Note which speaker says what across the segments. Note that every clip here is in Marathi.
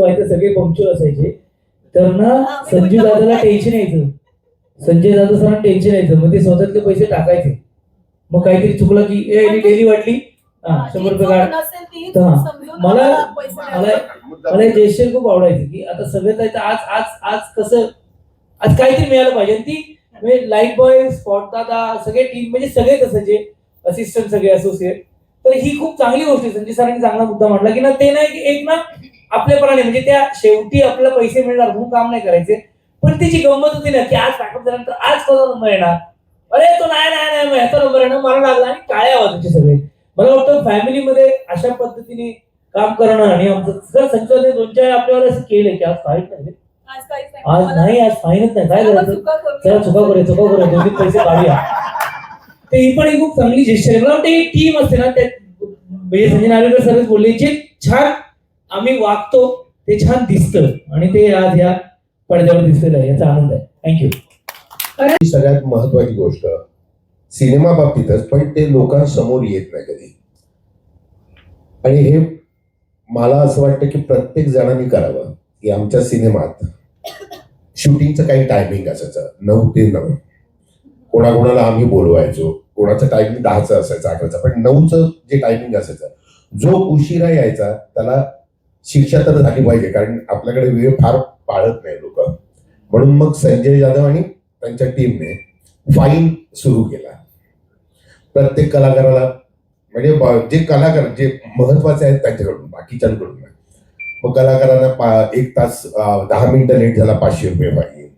Speaker 1: व्हायचं सगळे पंक्चर असायचे. तर ना
Speaker 2: मी
Speaker 1: संजू
Speaker 2: म्हटलं
Speaker 1: दादाला. टेन्शन यायचं. संजय दादा सरांना टेन्शन यायचं. मग ते स्वतःतले पैसे टाकायचे. मग काहीतरी चुकलं की ए डेली वाटली. हा शंभर रुपये काढ. हा. मला- मला. मला हे जेस्चर खूप आवडायचं की आता सगळं जायचं आज आज आज कसं आज काहीतरी मिळालं पाहिजे. ती म्हणजे लाइट बॉय स्पॉट दादा सगळे टीम म्हणजे सगळे असायचे असिस्टंट सगळे असोसिएट तर ही खूप चांगली गोष्ट आहे. संजय सरांनी चांगला मुद्दा मांडला की ना ते नाही की एक ना आपल्यापणाने म्हणजे त्या शेवटी आपल्याला पैसे मिळणार म्हणून काम नाही करायचे. पण त्याची गंमत होती ना की आज बॅकअप झाल्यानंतर आज कसा नंबर येणार? अरे तो नाही नाही नाही मग ह्याचा नंबर येणार मला लागला आणि काय आवाजाचे सगळे. मला वाटतं फॅमिलीमध्ये अशा पद्धतीने काम करणं आणि आमचं जर संजय दोन चार आपल्यावर असं केलंय की आज
Speaker 2: काहीच नाही.
Speaker 1: आज नाही. आज फाईनच नाही काय करायचं. चला चुका करूया चुका करूया. दोघी पैसे काढूया. ते ही पण एक खूप चांगली जेस्टर आहे. मला वाटतं टीम असते ना त्यात म्हणजे संजय नार्वेकर सरच बोलले जे छान आम्ही वागतो ते छान दिसतं आणि ते आज या पडद्यावर दिसलेलं आहे याचा आनंद आहे. थँक्यू
Speaker 3: सगळ्यात महत्वाची गोष्ट. सिनेमा बाबतीतच पण ते लोकांसमोर येत नाही कधी. आणि हे मला असं वाटतं की प्रत्येक जणांनी करावं की आमच्या सिनेमात शूटिंगचं काही टायमिंग असायचं. नऊ ते नऊ. कोणाकोणाला आम्ही बोलवायचो. कोणाचं टायमिंग दहाचं असायचं अकराचं. पण नऊचं जे टायमिंग असायचं जो उशिरा यायचा त्याला शिक्षा तर झाली पाहिजे कारण आपल्याकडे वेळ फार पाळत नाही लोक. म्हणून मग संजय जाधव आणि त्यांच्या टीमने फाईन सुरू केला. प्रत्येक कलाकाराला म्हणजे जे कलाकार जे महत्त्वाचे आहेत त्यांच्याकडून बाकीच्यांकडून मग कलाकारांना पा- एक तास दहा मिनिटं लेट झाला पाचशे रुपये फाईन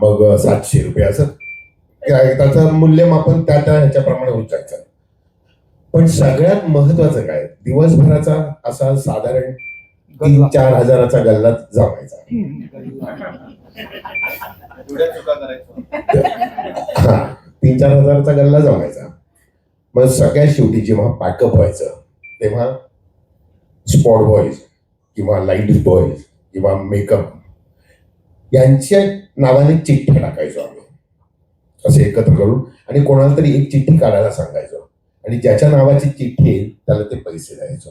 Speaker 3: मग सातशे रुपये असं. त्याचं मूल्यमापन त्या त्या ह्याच्याप्रमाणे होत जायचं. पण सगळ्यात महत्वाचं काय दिवसभराचा असा साधारण तीन चार हजाराचा गल्ला जमायचा. हा तीन चार हजाराचा गल्ला जमायचा. मग सगळ्यात शेवटी जेव्हा पॅकअप व्हायचं तेव्हा स्पॉट बॉईज किंवा लाइट बॉईज किंवा मेकअप यांच्या नावाने चिठ्ठ्या टाकायचो आम्ही. असे एकत्र करून आणि कोणाला तरी एक चिठ्ठी काढायला सांगायचो. आणि ज्याच्या नावाची चिठ्ठी येईल त्याला ते पैसे द्यायचो.